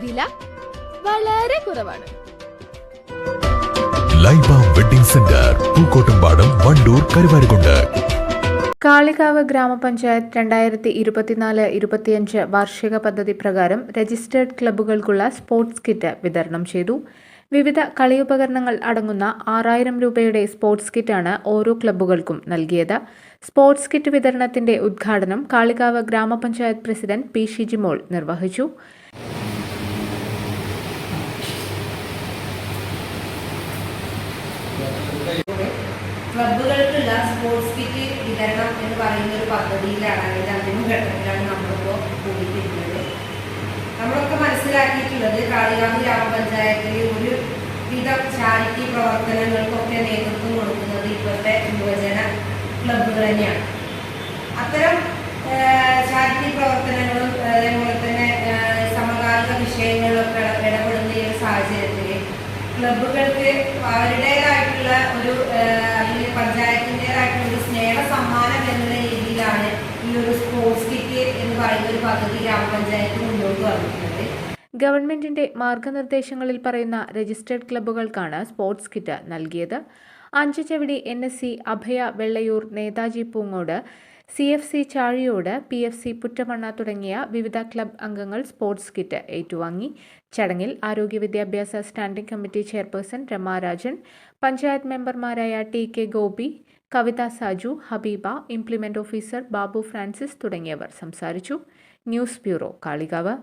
വില വളരെ കുറവാണ്. Laiba wedding centre Pookkottumpadam Wandoor Karuvarakundu. Kalikavu ഗ്രാമപഞ്ചായത്ത് രണ്ടായിരത്തി ഇരുപത്തിനാല് ഇരുപത്തിയഞ്ച് വാർഷിക പദ്ധതി പ്രകാരം രജിസ്റ്റേർഡ് ക്ലബ്ബുകൾക്കുള്ള സ്പോർട്സ് കിറ്റ് വിതരണം ചെയ്തു. വിവിധ കളിയുപകരണങ്ങൾ അടങ്ങുന്ന ആറായിരം രൂപയുടെ സ്പോർട്സ് കിറ്റാണ് ഓരോ ക്ലബ്ബുകൾക്കും നൽകിയത്. സ്പോർട്സ് കിറ്റ് വിതരണത്തിന്റെ ഉദ്ഘാടനം കാളികാവ് ഗ്രാമപഞ്ചായത്ത് പ്രസിഡന്റ് പി ഷിജിമോൾ നിർവഹിച്ചു. ക്ലബ്ബുകൾക്കുള്ള സ്പോർട്സ് കിറ്റ് വിതരണം എന്ന് പറയുന്ന ഒരു പദ്ധതിയിലാണ് അതിന്റെ അന്തിമ ഘട്ടത്തിലാണ് നമ്മളിപ്പോൾ കൂടിയിട്ടുള്ളത് നമ്മളൊക്കെ മനസ്സിലാക്കിയിട്ടുള്ളത് കാളികാവ് ഗ്രാമപഞ്ചായത്തിൽ ഒരു വിധം ചാരിറ്റി പ്രവർത്തനങ്ങൾക്കൊക്കെ നേതൃത്വം കൊടുക്കുന്നത് ഇപ്പോഴത്തെ യുവജന ക്ലബ്ബുകൾ തന്നെയാണ്. അത്തരം ചാരിറ്റി പ്രവർത്തനങ്ങളും അതേപോലെ തന്നെ സമകാലിക വിഷയങ്ങളിലൊക്കെ ഇട- ഇടപെടുന്ന ഈ ഒരു സാഹചര്യത്തിൽ ക്ലബ്ബുകൾക്ക് അവരുടേതായിട്ടുള്ള ഒരു സ്പോർട്സ് കിറ്റ് എന്ന് പറയുന്ന ഒരു പദ്ധതി ഗ്രാമപഞ്ചായത്ത് ഗവൺമെന്റിന്റെ മാർഗനിർദ്ദേശങ്ങളിൽ പറയുന്ന രജിസ്റ്റേർഡ് ക്ലബ്ബുകൾക്കാണ് സ്പോർട്സ് കിറ്റ് നൽകിയത്. Anchachavidi N S C Abhaya Vellayur Netaji Poongode C F C Chazhiyode P F C Puttamanna തുടങ്ങിയ വിവിധ ക്ലബ് അംഗങ്ങൾ സ്പോർട്സ് കിറ്റ് ഏറ്റുവാങ്ങി. ചടങ്ങിൽ ആരോഗ്യ വിദ്യാഭ്യാസ standing committee chairperson Ramarajan panchayat മെമ്പർമാരായ T K Gopi Kavitha Saju Habeeba implement officer Babu Francis തുടങ്ങിയവർ സംസാരിച്ചു. News bureau Kalikavu.